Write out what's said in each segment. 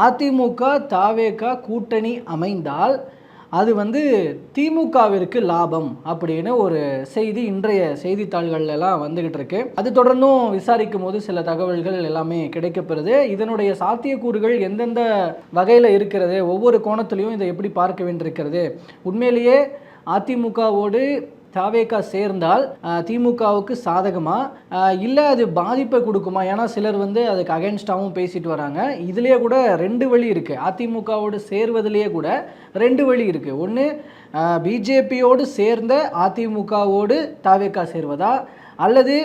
அதிமுக தாவேக கூட்டணி அமைந்தால் அது வந்து திமுகவிற்கு லாபம் அப்படின்னு ஒரு செய்தி இன்றைய செய்தித்தாள்கள்லாம் வந்துக்கிட்டு வந்துகிட்டு இருக்கு அது தொடர்ந்தும் விசாரிக்கும் போது சில தகவல்கள் எல்லாமே கிடைக்கப்பெறுது. இதனுடைய சாத்தியக்கூறுகள் எந்தெந்த வகையில் இருக்கிறது ஒவ்வொரு கோணத்திலையும் இதை எப்படி பார்க்க வேண்டியிருக்கிறது? உண்மையிலேயே அதிமுகவோடு தாவேக்கா சேர்ந்தால் திமுகவுக்கு சாதகமா? இல்லை அது பாதிப்பை கொடுக்குமா? ஏன்னா சிலர் வந்து அதுக்கு அகேன்ஸ்டாகவும் பேசிட்டு வராங்க. இதுலேயே கூட ரெண்டு வழி இருக்குது அதிமுகவோடு சேர்வதிலேயே கூட ரெண்டு வழி இருக்குது ஒன்று பிஜேபியோடு சேர்ந்த அதிமுகவோடு தாவேக்கா சேர்வதா? அல்லது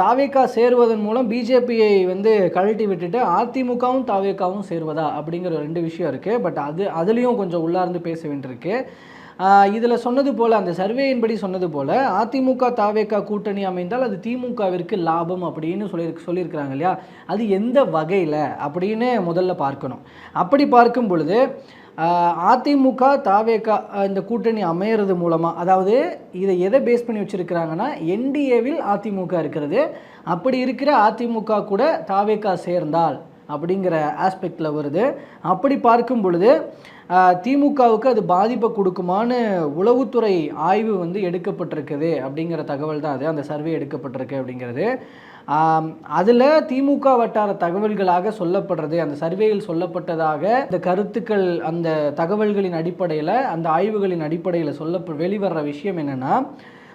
தாவேக்கா சேருவதன் மூலம் பிஜேபியை வந்து கழட்டி விட்டுட்டு அதிமுகவும் தாவேக்காவும் சேருவதா? அப்படிங்கிற ரெண்டு விஷயம் இருக்குது பட் அது அதுலேயும் கொஞ்சம் உள்ளார்ந்து பேச வேண்டியிருக்கு. இதில் சொன்னது போல் அந்த சர்வேயின்படி சொன்னது போல் அதிமுக தாவேக்கா கூட்டணி அமைந்தால் அது திமுகவிற்கு லாபம் அப்படின்னு சொல்லி சொல்லியிருக்கிறாங்க இல்லையா? அது எந்த வகையில் அப்படின்னு முதல்ல பார்க்கணும். அப்படி பார்க்கும் பொழுது அதிமுக தாவேக்கா இந்த கூட்டணி அமையிறது மூலமாக அதாவது இதை எதை பேஸ் பண்ணி வச்சுருக்கிறாங்கன்னா என்டிஏவில் அதிமுக இருக்கிறது. அப்படி இருக்கிற அதிமுக கூட தாவேக்கா சேர்ந்தால் அப்படிங்கிற ஆஸ்பெக்டில் வருது. அப்படி பார்க்கும் பொழுது திமுகவுக்கு அது பாதிப்பை கொடுக்குமான்னு உளவுத்துறை ஆய்வு வந்து எடுக்கப்பட்டிருக்குது அப்படிங்கிற தகவல் தான் அது. அந்த சர்வே எடுக்கப்பட்டிருக்கு அப்படிங்கிறது. அதில் திமுக வட்டார தகவல்களாக சொல்லப்படுறது அந்த சர்வேயில் சொல்லப்பட்டதாக இந்த கருத்துக்கள் அந்த தகவல்களின் அடிப்படையில் அந்த ஆய்வுகளின் அடிப்படையில் சொல்ல வெளிவர்ற விஷயம் என்னென்னா